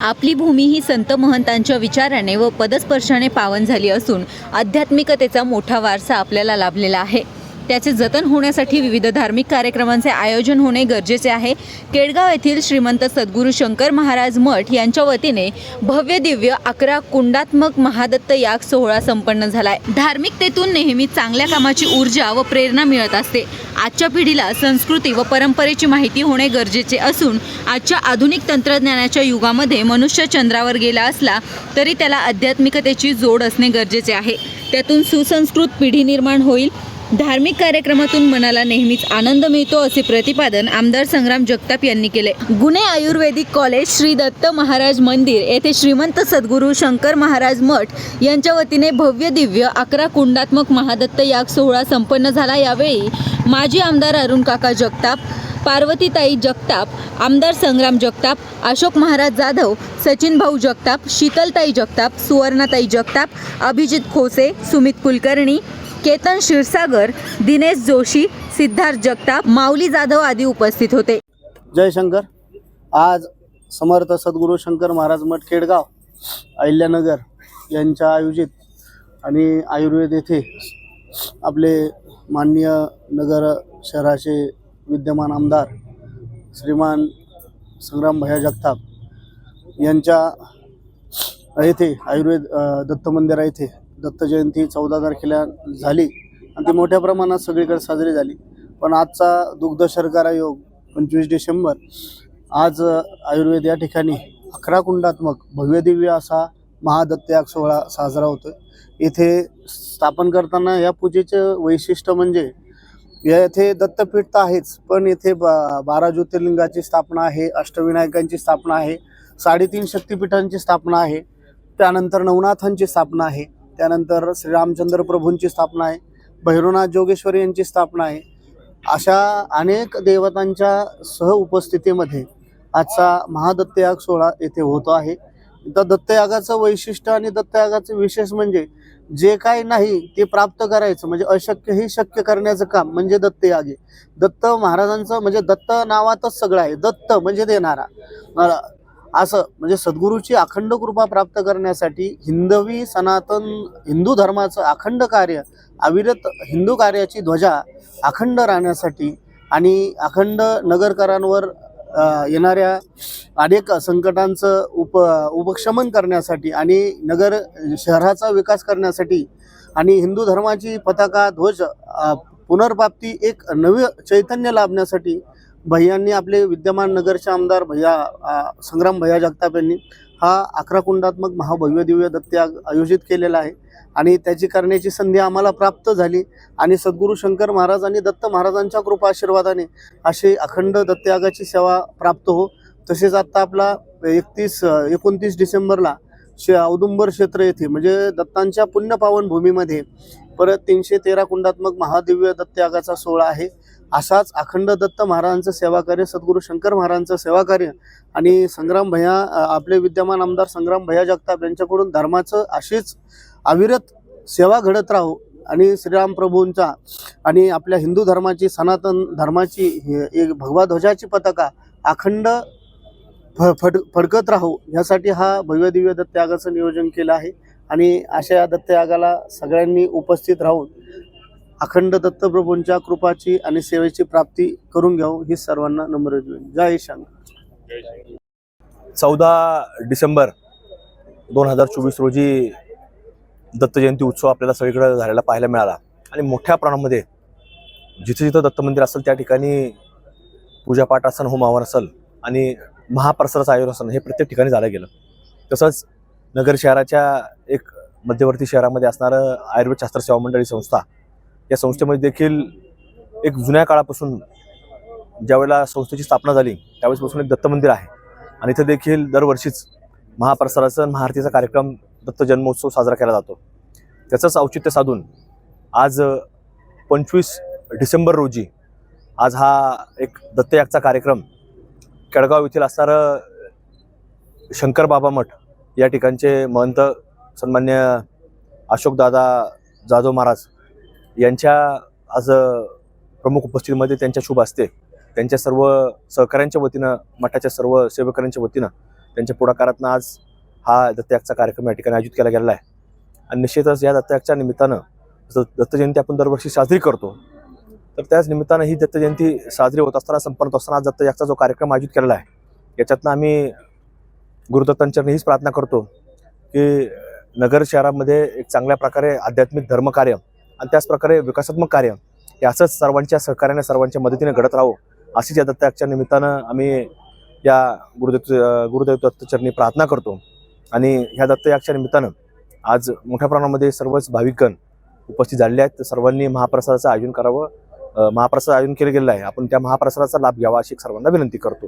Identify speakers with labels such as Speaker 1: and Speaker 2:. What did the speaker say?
Speaker 1: आपली भूमी ही संत महंतांच्या विचाराने व पदस्पर्शाने पावन झाली असून आध्यात्मिकतेचा मोठा वारसा आपल्याला लाभलेला आहे. त्याचे जतन होण्यासाठी विविध धार्मिक कार्यक्रमांचे आयोजन होणे गरजेचे आहे. केडगाव येथील श्रीमंत सद्गुरू शंकर महाराज मठ यांच्या वतीने भव्य दिव्य अकरा कुंडात्मक महादत्त याग सोहळा संपन्न झालाय. धार्मिकतेतून नेहमी चांगल्या कामाची ऊर्जा व प्रेरणा मिळत असते. आजच्या पिढीला संस्कृती व परंपरेची माहिती होणे गरजेचे असून आजच्या आधुनिक तंत्रज्ञानाच्या युगामध्ये मनुष्य चंद्रावर गेला असला तरी त्याला आध्यात्मिकतेची जोड असणे गरजेचे आहे. त्यातून सुसंस्कृत पिढी निर्माण होईल. धार्मिक कार्यक्रमातून मनाला नेहमीच आनंद मिळतो असे प्रतिपादन आमदार संग्राम जगताप यांनी केले. गुणे आयुर्वेदिक कॉलेज श्री दत्त महाराज मंदिर येथे श्रीमंत सद्गुरू शंकर महाराज मठ यांच्या वतीने भव्य दिव्य अकरा कुंडात्मक महादत्त याग सोहळा संपन्न झाला. यावेळी माजी आमदार अरुण काका जगताप पार्वतीताई जगताप आमदार संग्राम जगताप अशोक महाराज जाधव सचिन भाऊ जगताप शीतलताई जगताप सुवर्णाताई जगताप अभिजित खोसे सुमित कुलकर्णी केतन क्षीरसागर दिनेश जोशी सिद्धार्थ जगताप माऊली जाधव आदी उपस्थित होते.
Speaker 2: जय शंकर. आज समर्थ सद्गुरू शंकर महाराज मठ केडगाव अहिल्यानगर यांच्या आयोजित आणि आयुर्वेद येथे आपले माननीय नगर शहराचे विद्यमान आमदार श्रीमान संग्राम भैया जगताप यांच्या येथे आयुर्वेद अ, दत्त मंदिरा येथे दत्त जयंती चौदा तारखेला झाली आणि ती मोठ्या प्रमाणात सगळीकडे साजरी झाली. पण आजचा दुग्ध शर्करा योग पंचवीस डिसेंबर आज आयुर्वेद या ठिकाणी अकरा कुंडात्मक भव्यदिव्य असा महादत्तयाग सोहळा साजरा होतो इथे स्थापन करताना या पूजेचं वैशिष्ट्य म्हणजे या येथे दत्तपीठ तर आहेच पण येथे बा बारा ज्योतिर्लिंगाची स्थापना आहे अष्टविनायकांची स्थापना आहे साडेतीन शक्तिपीठांची स्थापना आहे त्यानंतर नवनाथांची स्थापना आहे. त्यानंतर श्रीरामचंद्र प्रभूंची स्थापना आहे भैरवनाथ जोगेश्वरी यांची स्थापना आहे. अशा अनेक देवतांच्या सह उपस्थितीमध्ये आजचा महादत्तयाग सोहळा येथे होतो आहे. तर दत्तयागाचं वैशिष्ट्य आणि दत्तयागाचं विशेष म्हणजे जे काही नाही ते प्राप्त करायचं म्हणजे अशक्य ही शक्य करण्याचं काम म्हणजे दत्तयाग. आहे दत्त महाराजांचं म्हणजे दत्त नावातच सगळं आहे. दत्त म्हणजे देणारा. असं म्हणजे सद्गुरूची अखंड कृपा प्राप्त करण्यासाठी हिंदवी सनातन हिंदू धर्माचं अखंड कार्य अविरत हिंदू कार्याची ध्वजा अखंड राहण्यासाठी आणि अखंड नगरकरांवर येणाऱ्या अनेक संकटांचं उप उपशमन करण्यासाठी आणि नगर शहराचा विकास करण्यासाठी आणि हिंदू धर्माची पताका ध्वज पुनर्प्राप्ती एक नवे चैतन्य लाभण्यासाठी भैयांनी आपले विद्यमान नगरचे आमदार भैया संग्राम भैया जगताप यांनी हा अकरा कुंडात्मक महाभव्य दिव्य दत्त्याग आयोजित केलेला आहे. आणि त्याची करण्याची संधी आम्हाला प्राप्त झाली. आणि सद्गुरू शंकर महाराज आणि दत्त महाराजांच्या कृपा आशीर्वादाने अशी अखंड दत्तयागाची सेवा प्राप्त हो. तसेच आत्ता आपला एकतीस एकोणतीस डिसेंबरला शे औदुंबर क्षेत्र येथे म्हणजे दत्तांच्या पुण्यपावन भूमीमध्ये परत तीनशे तेरा कुंडात्मक महादिव्य दत्तयागाचा सोहळा आहे. असाच अखंड दत्त महाराजांचं सेवाकार्य सद्गुरू शंकर महाराजांचं सेवाकार्य आणि संग्राम भैया आपले विद्यमान आमदार संग्राम भैया जगताप यांच्याकडून धर्माचं अशीच अविरत सेवा घडत राहो आणि श्रीराम प्रभूंचा आणि आपल्या हिंदू धर्माची सनातन धर्माची हे एक भगवा ध्वजाची पताका अखंड फ फड फडकत राहो. ह्यासाठी हा भव्य दिव्य दत्तयागाचं नियोजन केलं आहे आणि अशा या दत्तयागाला सगळ्यांनी उपस्थित राहून अखंड दत्तप्रभूंच्या कृपाची आणि सेवेची प्राप्ती करून घ्यावं ही सर्वांना नम्र विनंती. जय शांग
Speaker 3: चौदा डिसेंबर दोन हजार चोवीस रोजी दत्त जयंती उत्सव आपल्याला सगळीकडे झालेला पाहायला मिळाला. आणि मोठ्या प्रमाणामध्ये जिथे जिथं दत्त मंदिर असेल त्या ठिकाणी पूजापाठ असन होम हवन असेल आणि महाप्रसाराचं आयोजन असेल हे प्रत्येक ठिकाणी झालं गेलं. तसंच नगर शहराच्या एक मध्यवर्ती शहरामध्ये असणारं आयुर्वेद शास्त्र सेवा मंडळी संस्था या संस्थेमध्ये देखील एक जुन्या काळापासून ज्यावेळेला संस्थेची स्थापना झाली त्यावेळेसपासून एक दत्त मंदिर आहे. आणि इथं देखील दरवर्षीच महाप्रसाराचा आणि महाआरतीचा कार्यक्रम दत्त जन्मोत्सव साजरा केला जातो. त्याचंच औचित्य साधून आज पंचवीस डिसेंबर रोजी आज हा एक दत्तयागचा कार्यक्रम केळगाव येथील असणारं शंकर बाबा मठ या ठिकाणचे महंत सन्मान्य अशोकदादा जाधव महाराज यांच्या आज प्रमुख उपस्थितीमध्ये त्यांच्या शुभ असते त्यांच्या सर्व सहकाऱ्यांच्या वतीनं मठाच्या सर्व सेवकांच्या वतीनं त्यांच्या पुढाकारातनं आज हा दत्तयागचा कार्यक्रम या ठिकाणी आयोजित केला गेलेला आहे. आणि निश्चितच या दत्तयागच्या निमित्तानं जसं दत्तजयंती आपण दरवर्षी साजरी करतो तर त्याच निमित्तानं ही दत्तजयंती साजरी होत असताना संपन्न होत असताना आज दत्तयागचा जो कार्यक्रम आयोजित केलेला आहे याच्यातनं आम्ही गुरुदत्तांच्या हीच प्रार्थना करतो की नगर शहरामध्ये एक चांगल्या प्रकारे आध्यात्मिक धर्मकार्य आणि त्याचप्रकारे विकासात्मक कार्य हे असंच सर्वांच्या सहकार्याने सर्वांच्या मदतीने घडत राहो अशीच या दत्ताच्या निमित्तानं आम्ही या गुरुदेव गुरुदेव दत्तचरणी प्रार्थना करतो. आणि ह्या दत्तयागच्या निमित्तानं आज मोठ्या प्रमाणामध्ये सर्वच भाविकगण उपस्थित झालेले आहेत. सर्वांनी महाप्रसादाचं आयोजन करावं. महाप्रसाद आयोजन केलं गेलेलं आहे. आपण त्या महाप्रसादाचा लाभ घ्यावा अशी सर्वांना विनंती करतो.